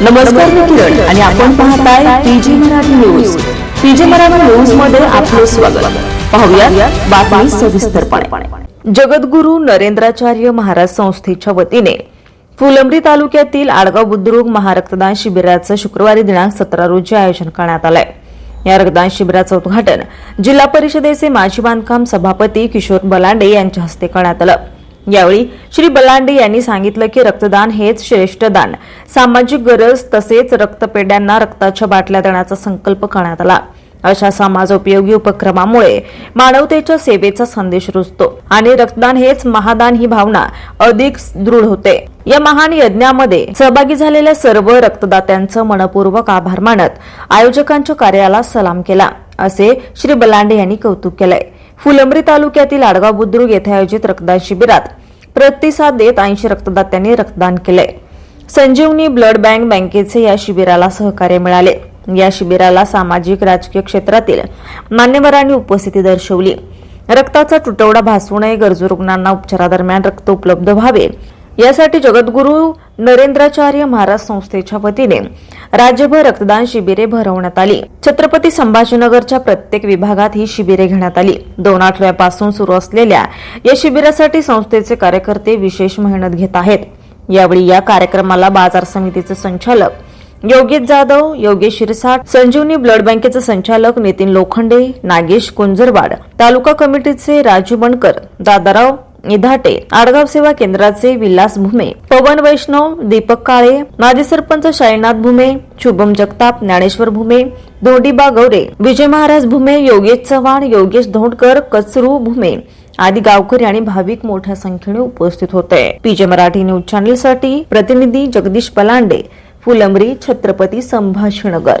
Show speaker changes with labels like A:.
A: नमस्कार मी किरण आणि आपण पाहताय PG Marathi news. PG Marathi न्यूजमध्ये आपले स्वागत. पाहूया बातमी सविस्तरपणे. जगद्गुरु नरेंद्राचार्य महाराज संस्थेच्या वतीने फुलंब्री तालुक्यातील आडगाव बुद्रुक महारक्तदान शिबिराचं शुक्रवारी दिनांक सतरा रोजी आयोजन करण्यात आलंय. या रक्तदान शिबिराचं उद्घाटन जिल्हा परिषदेचे माजी बांधकाम सभापती किशोर बलांडे यांच्या हस्ते करण्यात आलं. यावेळी श्री बलांडे यांनी सांगितलं की रक्तदान हेच श्रेष्ठ दान. सामाजिक गरज तसेच रक्तपेढ्यांना रक्ताच्या बाटल्या देण्याचा संकल्प करण्यात आला. अशा समाजोपयोगी उपक्रमामुळे मानवतेच्या सेवेचा संदेश रुजतो आणि रक्तदान हेच महादान ही भावना अधिक दृढ होते. या महान यज्ञामध्ये सहभागी झालेल्या सर्व रक्तदात्यांचं मनपूर्वक आभार मानत आयोजकांच्या कार्याला सलाम केला असे श्री बलांडे यांनी कौतुक केलंय. फुलंब्री तालुक्यातील आडगाव बुद्रुक येथे आयोजित रक्तदान शिबिरात प्रतिसाद देत ऐंशी रक्तदात्यांनी रक्तदान केले. संजीवनी ब्लड बँक बँकेचे या शिबिराला सहकार्य मिळाले. या शिबिराला सामाजिक राजकीय क्षेत्रातील मान्यवरांनी उपस्थिती दर्शवली. रक्ताचा तुटवडा भासू नये गरजू रुग्णांना उपचारादरम्यान रक्त उपलब्ध व्हावे यासाठी जगद्गुरू नरेंद्राचार्य महाराज संस्थेच्या वतीने राज्यभर रक्तदान शिबिरे भरवण्यात आली. छत्रपती संभाजीनगरच्या प्रत्येक विभागात ही शिबिरे घेण्यात आली. दोन आठवड्यापासून सुरू असलेल्या या शिबिरासाठी संस्थेचे कार्यकर्ते विशेष मेहनत घेत आहेत. यावेळी या कार्यक्रमाला बाजार समितीचे संचालक योगेश जाधव योगेश शिरसाट संजीवनी ब्लड बँकेचे संचालक नितीन लोखंडे नागेश कुंजरवाड तालुका कमिटीचे राजू बनकर दादाराव निधाटे आडगाव सेवा केंद्राचे विलास भुमे पवन वैष्णव दीपक काळे माजी सरपंच शाईनाथ भुमे शुभम जगताप ज्ञानेश्वर भुमे धोंडीबा गौरे विजय महाराज भुमे योगेश चव्हाण योगेश धोंडकर कचरू भुमे आदी गावकरी आणि भाविक मोठ्या संख्येने उपस्थित होते. पीजे मराठी न्यूज चॅनेलसाठी प्रतिनिधी जगदीश पलांडे फुलंबरी छत्रपती संभाजीनगर